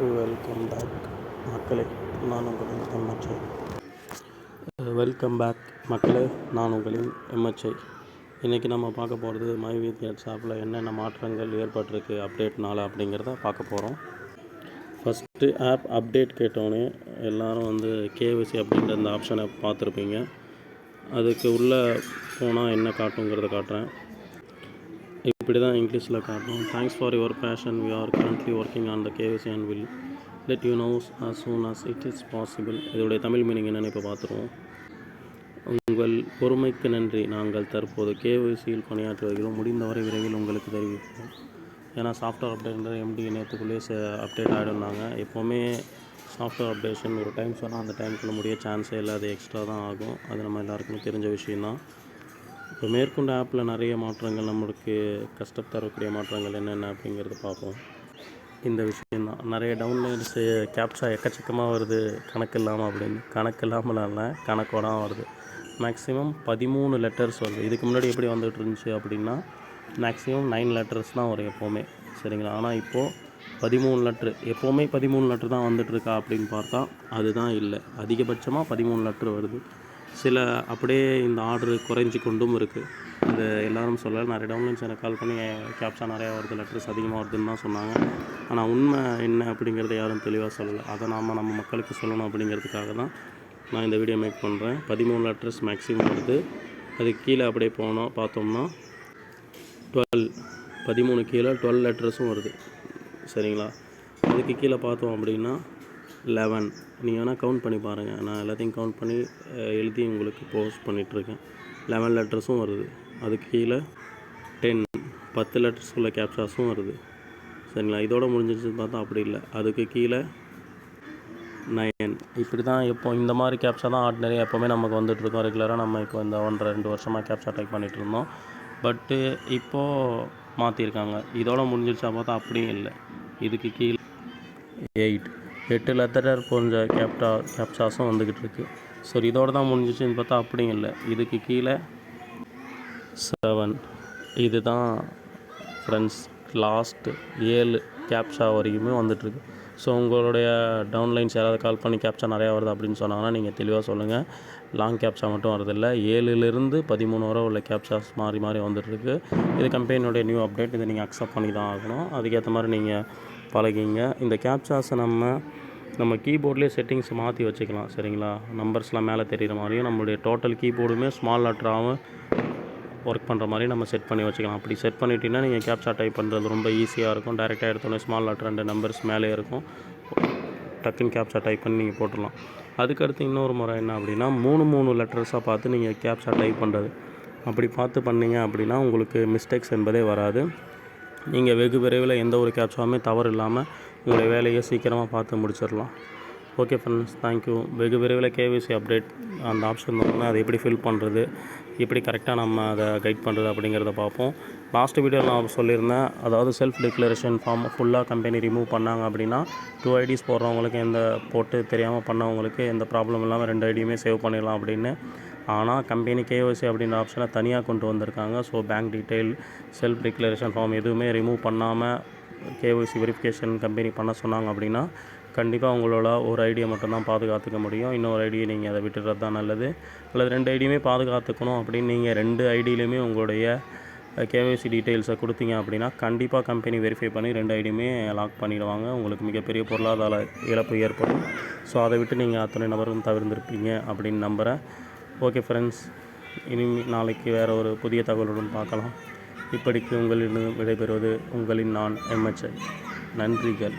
Welcome back மக்களே. நான் உங்களின் எம்எச்ஐ. வெல்கம் பேக் மக்களே. நான் உங்களின் எம்எச்ஐ. இன்றைக்கி நம்ம பார்க்க போகிறது மை வித் எட்ஸ் ஆப்பில் என்னென்ன மாற்றங்கள் ஏற்பட்டிருக்கு அப்டேட்னால அப்படிங்கிறத பார்க்க போகிறோம் ஃபஸ்ட்டு ஆப் அப்டேட் கேட்டோன்னே எல்லோரும் வந்து கேவிசி அப்படின்ற அந்த ஆப்ஷனை பார்த்துருப்பீங்க. அதுக்கு உள்ளே போனால் என்ன காட்டுங்கிறத காட்டுறேன். இப்படி தான் இங்கிலீஷில் காட்டும். Thanks for your patience we are currently working on the KVC and will let you knows as soon as it is possible இதோடைய தமிழ் மீனிங் என்னென்னு இப்போ பார்த்துருவோம் உங்கள் பொறுமைக்கு நன்றி. நாங்கள் தற்போது கேவிசியில் பணியாற்றி வருகிறோம். முடிந்தவரை விரைவில் உங்களுக்கு தெரிவிப்போம். ஏன்னா சாஃப்ட்வேர் அப்டேட்ன்ற எம்டி நேற்றுக்குள்ளேயே அப்டேட் ஆகிடும்னாங்க எப்போவுமே சாஃப்ட்வேர் அப்டேஷன் ஒரு டைம் சொன்னால் அந்த டைமுக்குள்ள முடிய சான்ஸே இல்லை அது எக்ஸ்ட்ரா தான் ஆகும். அது நம்ம எல்லாருக்குமே தெரிஞ்ச விஷயந்தான் இப்போ மேற்கொண்ட ஆப்பில் நிறைய மாற்றங்கள் நம்மளுக்கு கஷ்டம் தரக்கூடிய மாற்றங்கள் என்னென்ன அப்படிங்கிறத பார்ப்போம். இந்த விஷயந்தான். நிறைய டவுன்லோட்ஸு கேப்சா எக்கச்சக்கமாக வருது. கணக்கு இல்லாமல் அப்படின்னு. கணக்கு இல்லாமல் இல்லை கணக்கோட தான் வருது. மேக்ஸிமம் பதிமூணு லெட்டர்ஸ் வருது. இதுக்கு முன்னாடி எப்படி வந்துட்டு இருந்துச்சு அப்படின்னா மேக்ஸிமம் நைன் லெட்டர்ஸ் தான் வரும் எப்போவுமே. சரிங்களா? ஆனால் இப்போது பதிமூணு லெட்ரு எப்போவுமே பதிமூணு லெட்ரு தான் வந்துட்டுருக்கா அப்படின்னு பார்த்தா அதுதான் இல்லை. அதிகபட்சமாக பதிமூணு லெட்ரு வருது. சில அப்படியே இந்த ஆர்டர் குறைஞ்சி கொண்டும் இருக்குது இது எல்லோரும் சொல்ல நிறைய டவுன்லைன்ஸ் எனக்கு கால் பண்ணி கேப்ஸா நிறையா வருது லெட்டர்ஸ் அதிகமாக வருதுன்னு தான் சொன்னாங்க. ஆனால் உண்மை என்ன அப்படிங்கிறத யாரும் தெளிவாக சொல்லலை. அதை நாம் நம்ம மக்களுக்கு சொல்லணும் அப்படிங்கிறதுக்காக தான் நான் இந்த வீடியோ மேக் பண்ணுறேன் பதிமூணு லெட்டர்ஸ் மேக்ஸிமம் வருது. அதுக்கு கீழே அப்படியே போனோம் பார்த்தோம்னா டுவெல் பதிமூணு கீழே டுவெல் லெட்டர்ஸும் வருது. சரிங்களா? அதுக்கு கீழே பார்த்தோம் அப்படின்னா லெவன். நீங்கள் வேணால் கவுண்ட் பண்ணி பாருங்கள் நான் எல்லாத்தையும் கவுண்ட் பண்ணி எழுதி உங்களுக்கு போஸ்ட் பண்ணிகிட்ருக்கேன் லெவன் லெட்டர்ஸும் வருது. அதுக்கு கீழே டென் பத்து லெட்டர்ஸ் உள்ள கேப்சாஸும் வருது. சரிங்களா? இதோட முடிஞ்சிருச்சுன்னு பார்த்தா அப்படி இல்லை. அதுக்கு கீழே நயன் இப்படி தான் இப்போ இந்த மாதிரி கேப்சா தான் ஆர்டினரி எப்போவுமே நமக்கு வந்துட்டுருக்கோம். ரெகுலராக நம்ம இப்போ இந்த ஒன்றரை ரெண்டு வருஷமாக கேப்சா டைப் பண்ணிகிட்டு இருந்தோம். பட்டு இப்போது மாற்றிருக்காங்க இதோட முடிஞ்சிருச்சா பார்த்தா அப்படியும் இல்லை. இதுக்கு கீழே எயிட் எட்டு லெட்டர் போன்ற கேப்டா கேப்சாஸும் வந்துக்கிட்டு இருக்குது சரி இதோட தான் முடிஞ்சிச்சுன்னு பார்த்தா அப்படியும் இல்லை. இதுக்கு கீழே செவன் இது தான் ஃப்ரெண்ட்ஸ் லாஸ்ட்டு ஏழு கேப்சா வரைக்குமே வந்துட்டுருக்கு ஸோ உங்களுடைய டவுன்லைன்ஸ் யாராவது கால் பண்ணி கேப்சா நிறையா வருது அப்படின்னு சொன்னாங்கன்னா நீங்கள் தெளிவாக சொல்லுங்கள் லாங் கேப்சா மட்டும் வரதில்லை. ஏழுலேருந்து பதிமூணு வரை உள்ள கேப்சாஸ் மாறி மாறி வந்துட்டுருக்கு இது கம்பெனியோடைய நியூ அப்டேட் இதை நீங்கள் அக்செப்ட் பண்ணி தான் ஆகணும். அதுக்கேற்ற மாதிரி நீங்கள் பழகிங்க. இந்த கேப்சாஸை நம்ம நம்ம கீபோர்ட்லேயே செட்டிங்ஸ் மாற்றி வச்சுக்கலாம் சரிங்களா? நம்பர்ஸ்லாம் மேலே தெரிகிற மாதிரியும் நம்மளுடைய டோட்டல் கீபோர்டுமே ஸ்மால் லெட்டராகவும் ஒர்க் பண்ணுற மாதிரி நம்ம செட் பண்ணி வச்சுக்கலாம். அப்படி செட் பண்ணிட்டீங்கன்னா நீங்கள் கேப்சா டைப் பண்ணுறது ரொம்ப ஈஸியாக இருக்கும். டேரெக்டாக எடுத்தோடனே ஸ்மால் லெட்டர் ரெண்டு நம்பர்ஸ் மேலே இருக்கும். டக்குன்னு கேப்சா டைப் பண்ணி நீங்கள் போட்டுடலாம். அதுக்கடுத்து இன்னொரு முறை என்ன அப்படின்னா மூணு மூணு லெட்டர்ஸாக பார்த்து நீங்கள் கேப்சா டைப் பண்ணுறது அப்படி பார்த்து பண்ணீங்க அப்படின்னா உங்களுக்கு மிஸ்டேக்ஸ் என்பதே வராது. நீங்கள் வெகு விரைவில் எந்த ஒரு கேப்சாவுமே தவறு இல்லாமல் உங்களுடைய வேலையை சீக்கிரமாக பார்த்து முடிச்சிடலாம். ஓகே ஃப்ரெண்ட்ஸ் தேங்க்யூ வெகு விரைவில் கேவிசி அப்டேட் அந்த ஆப்ஷன் வந்தோம்னா அதை எப்படி ஃபில் பண்ணுறது எப்படி கரெக்டாக நம்ம அதை கைட் பண்ணுறது அப்படிங்கிறத பார்ப்போம். லாஸ்ட் வீடியோ நான் சொல்லியிருந்தேன் அதாவது செல்ஃப் டிக்ளரேஷன் ஃபார்ம் ஃபுல்லாக கம்பெனி ரிமூவ் பண்ணாங்க அப்படின்னா டூ ஐடிஸ் போடுறவங்களுக்கு எந்த போட்டு தெரியாமல் பண்ணவங்களுக்கு எந்த ப்ராப்ளம் இல்லாமல் ரெண்டு ஐடியுமே சேவ் பண்ணிடலாம் அப்படின்னு ஆனால் கம்பெனி கேஒசி அப்படின்ற ஆப்ஷனை தனியாக கொண்டு வந்திருக்காங்க. So bank detail self declaration form எதுவுமே ரிமூவ் பண்ணாமல் கேஒசி வெரிஃபிகேஷன் கம்பெனி பண்ண சொன்னாங்க அப்படின்னா கண்டிப்பாக உங்களோட ஒரு ஐடியை மட்டும்தான் பாதுகாத்துக்க முடியும். இன்னொரு ஐடியை நீங்கள் அதை விட்டுறது தான் நல்லது. அல்லது ரெண்டு ஐடியுமே பாதுகாத்துக்கணும் அப்படின்னு நீங்கள் ரெண்டு ஐடியிலையுமே உங்களுடைய கேஒசி டீட்டெயில்ஸை கொடுத்தீங்க அப்படின்னா கண்டிப்பாக கம்பெனி வெரிஃபை பண்ணி ரெண்டு ஐடியுமே லாக் பண்ணிடுவாங்க. உங்களுக்கு மிகப்பெரிய பொருளாதார இழப்பு ஏற்படும். ஸோ அதை விட்டு நீங்கள் அத்தனை நபரும் தவிர்ந்திருப்பீங்க அப்படின்னு நம்புகிறேன். ஓகே ஃப்ரெண்ட்ஸ் இனி நாளைக்கு வேறு ஒரு புதிய தகவலுடன் பார்க்கலாம். இப்படிக்கு உங்களிடம் விடைபெறுவது உங்களின் நான் எம்எச்ஐ நன்றிகள்.